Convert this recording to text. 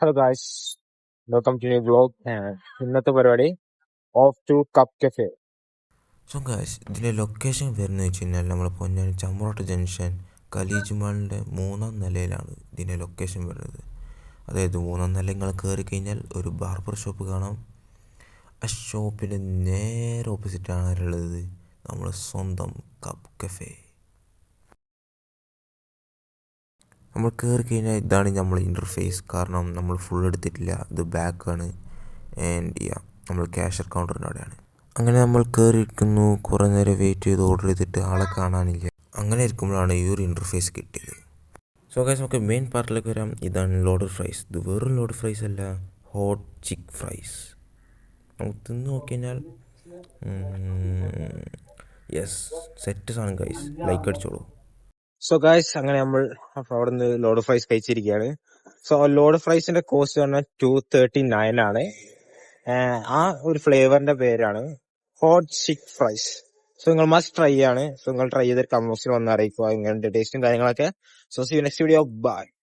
Hello guys welcome to vlog ഇന്നത്തെ പരിപാടി of two cup cafe so guys ഇതിലെ location വരുന്നത് വെച്ച് കഴിഞ്ഞാൽ നമ്മൾ പൊന്നാനി ചമ്രോട്ട് ജംഗ്ഷൻ കലീജ് മാളിന്റെ മൂന്നാം നിലയിലാണ് ഇതിന്റെ ലൊക്കേഷൻ വരുന്നത്. അതായത് മൂന്നാം നില നിങ്ങൾ കയറി കഴിഞ്ഞാൽ ഒരു ബാർബർ ഷോപ്പ് കാണാം. ആ ഷോപ്പിന്റെ നേരെ ഓപ്പോസിറ്റാണ് ഉള്ളത് നമ്മൾ സ്വന്തം കപ്പ് കഫേ നമ്മൾ കയറി കഴിഞ്ഞാൽ ഇതാണ് നമ്മൾ ഇന്റർഫേസ് കാരണം നമ്മൾ ഫുൾ എടുത്തിട്ടില്ല. ഇത് ബാക്കാണ് ആൻഡ് യാ നമ്മൾ ക്യാഷർ കൗണ്ടറിന്റെ അവിടെയാണ്. അങ്ങനെ നമ്മൾ കയറിയിരിക്കുന്നു കുറേ നേരം വെയിറ്റ് ചെയ്ത് ഓർഡർ ചെയ്തിട്ട് ആളെ കാണാനില്ല. അങ്ങനെ ഇരിക്കുമ്പോഴാണ് ഈ ഒരു ഇന്റർഫേസ് കിട്ടിയത്. സോ ഗൈസ് നമുക്ക് മെയിൻ പാർട്ടിലേക്ക് വരാം. ഇതാണ് ലോഡ് ഫ്രൈസ് ഇത് വെറും ലോഡ് ഫ്രൈസ് അല്ല. ഹോട്ട് ചിക്ക് ഫ്രൈസ് നമുക്ക് തിന്ന് നോക്കിക്കഴിഞ്ഞാൽ യെസ് സെറ്റ് സാധനം ഗൈസ് ലൈക്ക് അടിച്ചോളൂ. സോ ഗായ്സ് അങ്ങനെ നമ്മൾ അവിടെ നിന്ന് ലോഡ് ഫ്രൈസ് കഴിച്ചിരിക്കുകയാണ്. സോ ലോഡ് ഫ്രൈസിന്റെ കോസ്റ്റ് പറഞ്ഞാൽ ടു തേർട്ടി നയൻ ആണ്. ആ ഒരു ഫ്ലേവറിന്റെ പേരാണ് ഹോട്ട് ചിക്ക് ഫ്രൈസ് സോ നിങ്ങൾ മസ്റ്റ് ട്രൈ ആണ്. സോ നിങ്ങൾ ട്രൈ ചെയ്തിട്ട് കമ്പോസിൽ വന്ന് അറിയിക്കുക. നിങ്ങളുടെ ടേസ്റ്റും കാര്യങ്ങളൊക്കെ. So see next video bye